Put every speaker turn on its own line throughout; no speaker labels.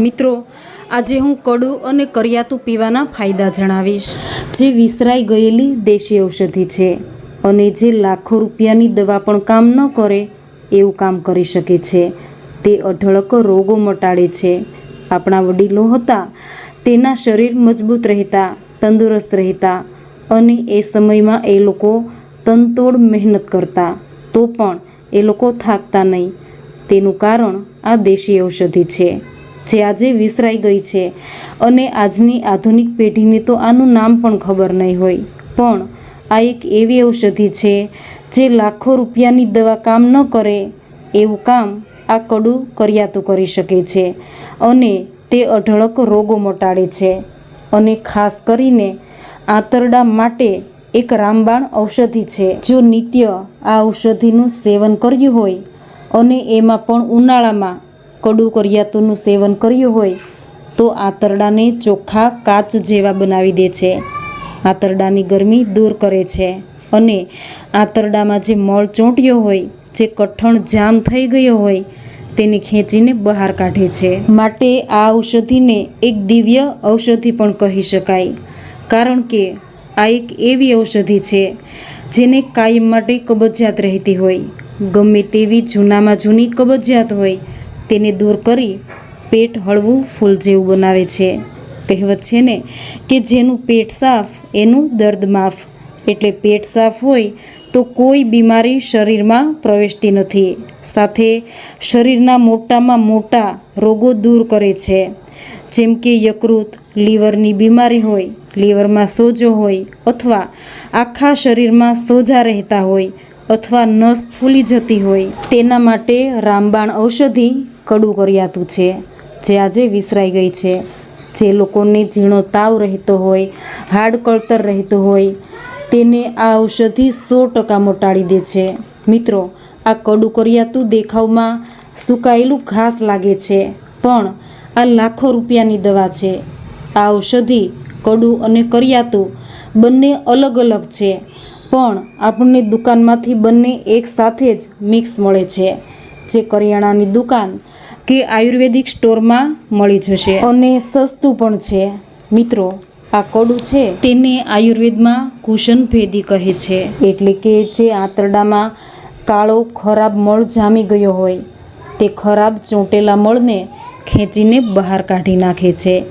મિત્રો, આજે હું કડું અને કરિયાતું પીવાના ફાયદા જણાવીશ. જે વિસરાઈ ગયેલી દેશી ઔષધિ છે અને જે લાખો રૂપિયાની દવા પણ કામ ન કરે એવું કામ કરી શકે છે. તે અઢળક રોગો મટાડે છે. આપણા વડીલો હતા, તેના શરીર મજબૂત રહેતા, તંદુરસ્ત રહેતા અને એ સમયમાં એ લોકો તનતોડ મહેનત કરતા, તો પણ એ લોકો થાકતા નહીં. તેનું કારણ આ દેશી ઔષધિ છે. જે આજે વિસરાઈ ગઈ છે. અને આજની આધુનિક પેઢીને તો આનું નામ પણ ખબર નહીં હોય. પણ આ એક એવી ઔષધિ છે જે લાખો રૂપિયાની દવા કામ ન કરે એવું કામ આ કડું કર્યાતું કરી શકે છે. અને તે અઢળક રોગો મટાડે છે. અને ખાસ કરીને આંતરડા માટે એક રામબાણ ઔષધિ છે. જો નિત્ય આ ઔષધિનું સેવન કર્યું હોય અને એમાં પણ ઉનાળામાં કડું કરિયાતુનું સેવન કર્યું હોય, તો આંતરડાને ચોખ્ખા કાચ જેવા બનાવી દે છે. આંતરડાની ગરમી દૂર કરે છે અને આંતરડામાં જે મળ ચોંટ્યો હોય, જે કઠણ જામ થઈ ગયો હોય, તેને ખેંચીને બહાર કાઢે છે. માટે આ ઔષધિને એક દિવ્ય ઔષધિ પણ કહી શકાય. કારણ કે આ એક એવી ઔષધિ છે, જેને કાયમ માટે કબજિયાત રહેતી હોય. ગમે તેવી જૂનામાં જૂની કબજિયાત હોય તેને દૂર કરી પેટ હળવું ફૂલ જેવું બનાવે છે. કહેવત છે ને કે જેનું પેટ સાફ, એનું દર્દ માફ. એટલે પેટ સાફ હોય તો કોઈ બીમારી શરીરમાં પ્રવેશતી નથી. સાથે શરીરના મોટામાં મોટા રોગો દૂર કરે છે. જેમ કે યકૃત, લીવરની બીમારી હોય, લીવરમાં સોજો હોય અથવા આખા શરીરમાં સોજા રહેતા હોય અથવા નસ ફૂલી જતી હોય. તેના માટે રામબાણ ઔષધિ કડું કરિયાતું છે, જે આજે વિસરાઈ ગઈ છે. જે લોકોને ઝીણો તાવ રહેતો હોય, હાડ કળતર રહેતો હોય, તેને આ ઔષધિ સો ટકા મોટાડી દે છે. મિત્રો, આ કડું કરિયાતું દેખાવમાં સુકાયેલું ઘાસ લાગે છે, પણ આ લાખો રૂપિયાની દવા છે. આ ઔષધિ કડું અને કરિયાતું બંને અલગ અલગ છે, પણ આપણને દુકાનમાંથી બંને એક સાથે જ મિક્સ મળે છે. જે કરિયાણાની દુકાન કે આયુર્વેદિક સ્ટોરમાં મળી જશે. અને સસ્તું પણ છે. મિત્રો, આ કડું છે તેને આયુર્વેદમાં કુશન ભેદી કહે છે. એટલે કે જે આંતરડામાં કાળો ખરાબ મળ જામી ગયો હોય, તે ખરાબ ચોંટેલા મળને ખેંચીને બહાર કાઢી નાખે છે.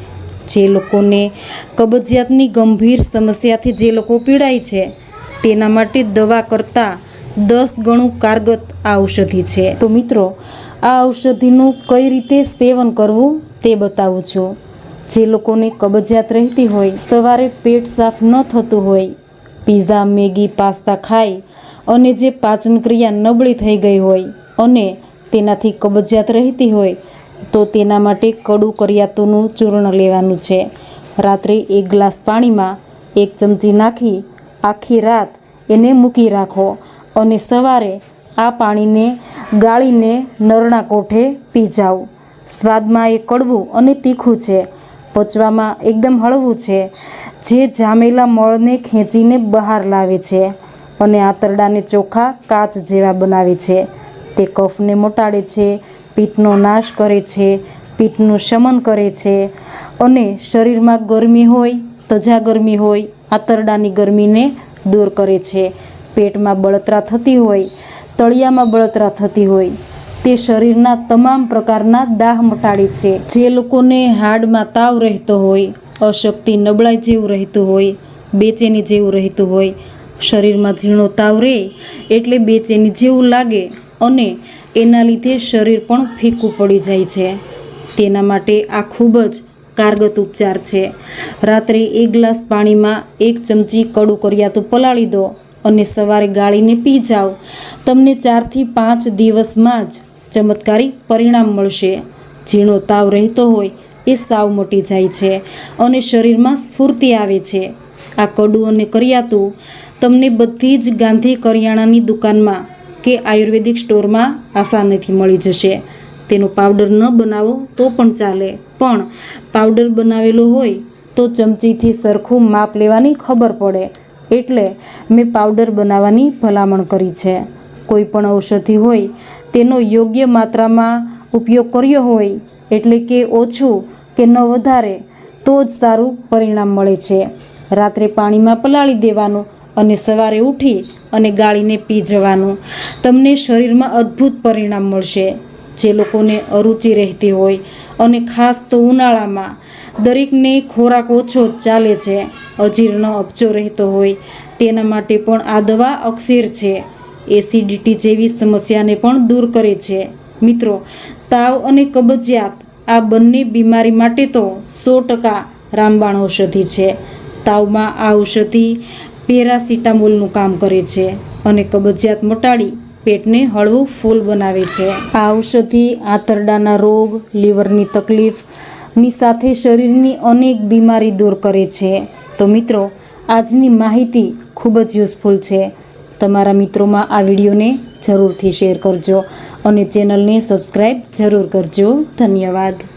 જે લોકોને કબજિયાતની ગંભીર સમસ્યાથી જે લોકો પીડાય છે, તેના માટે દવા કરતાં દસ ગણું કારગત આ ઔષધિ છે. તો મિત્રો, આ ઔષધિનું કઈ રીતે સેવન કરવું તે બતાવું છું. જે લોકોને કબજિયાત રહેતી હોય, સવારે પેટ સાફ ન થતું હોય, પીઝા, મેગી, પાસ્તા ખાય અને જે પાચન ક્રિયા નબળી થઈ ગઈ હોય અને તેનાથી કબજિયાત રહેતી હોય, તો તેના માટે કડું કરિયાતુનું ચૂર્ણ લેવાનું છે. રાત્રે એક ગ્લાસ પાણીમાં એક ચમચી નાખી, આખી રાત એને મૂકી રાખો. અને સવારે આ પાણીને ગાળીને નરણા કોઠે પી જાઓ સ્વાદમાં એ કડવું અને તીખું છે. પચવામાં એકદમ હળવું છે. જે જામેલા મળને ખેંચીને બહાર લાવે છે અને આંતરડાને ચોખા કાચ જેવા બનાવે છે. તે કફને મોટાડે છે, પિત્તનો નાશ કરે છે, પિત્તનું શમન કરે છે અને શરીરમાં ગરમી હોય, તજા ગરમી હોય આંતરડાની ગરમીને દૂર કરે છે. પેટમાં બળતરા થતી હોય, તળિયામાં બળતરા થતી હોય, તે શરીરના તમામ પ્રકારના દાહ મટાડે છે. જે લોકોને હાડમાં તાવ રહેતો હોય, અશક્તિ નબળાઈ જેવું રહેતું હોય, બેચેની જેવું રહેતું હોય, શરીરમાં ઝીણો તાવ રહે એટલે બેચેની જેવું લાગે અને એના લીધે શરીર પણ ફીકું પડી જાય છે. તેના માટે આ ખૂબ જ કારગત ઉપચાર છે. રાત્રે એક ગ્લાસ પાણીમાં એક ચમચી કડું કરિયાતું પલાળી દો. અને સવારે ગાળીને પી જાઓ. તમને ચારથી પાંચ દિવસમાં જ ચમત્કારી પરિણામ મળશે. ઝીણો તાવ રહેતો હોય એ સાવ મટી જાય છે અને શરીરમાં સ્ફૂર્તિ આવે છે. આ કડું અને કરિયાતું તમને બધી જ ગાંધી કરિયાણાની દુકાનમાં કે આયુર્વેદિક સ્ટોરમાં આસાનીથી મળી જશે. તેનો પાવડર ન બનાવો તો પણ ચાલે. પણ પાવડર બનાવેલો હોય તો ચમચીથી સરખું માપ લેવાની ખબર પડે. એટલે મેં પાવડર બનાવવાની ભલામણ કરી છે. કોઈ પણ ઔષધિ હોય, તેનો યોગ્ય માત્રામાં ઉપયોગ કર્યો હોય, એટલે કે ઓછું કે ન વધારે, તો જ સારું પરિણામ મળે છે. રાત્રે પાણીમાં પલાળી દેવાનું અને સવારે ઉઠી અને ગાળીને પી જવાનું. તમને શરીરમાં અદ્ભુત પરિણામ મળશે. જે લોકોને અરુચિ રહેતી હોય અને ખાસ તો ઉનાળામાં દરેકને ખોરાક ઓછો ચાલે છે. અજીર્ણ અપચો રહેતો હોય. તેના માટે પણ આ દવા અક્ષીર છે. એસિડિટી જેવી સમસ્યાને પણ દૂર કરે છે. મિત્રો, તાવ અને કબજિયાત આ બંને બીમારી માટે તો સો ટકા રામબાણ ઔષધિ છે. તાવમાં આ ઔષધિ પેરાસિટામોલનું કામ કરે છે અને કબજિયાત મટાડી પેટને હળવું ફૂલ બનાવે છે. આ ઔષધિ આંતરડાના રોગ, લીવરની તકલીફની સાથે શરીરની અનેક બીમારી દૂર કરે છે. તો મિત્રો, આજની માહિતી ખૂબ જ યુઝફુલ છે. તમારા મિત્રોમાં આ વિડીયોને જરૂરથી શેર કરજો અને ચેનલને સબસ્ક્રાઈબ જરૂર કરજો. ધન્યવાદ.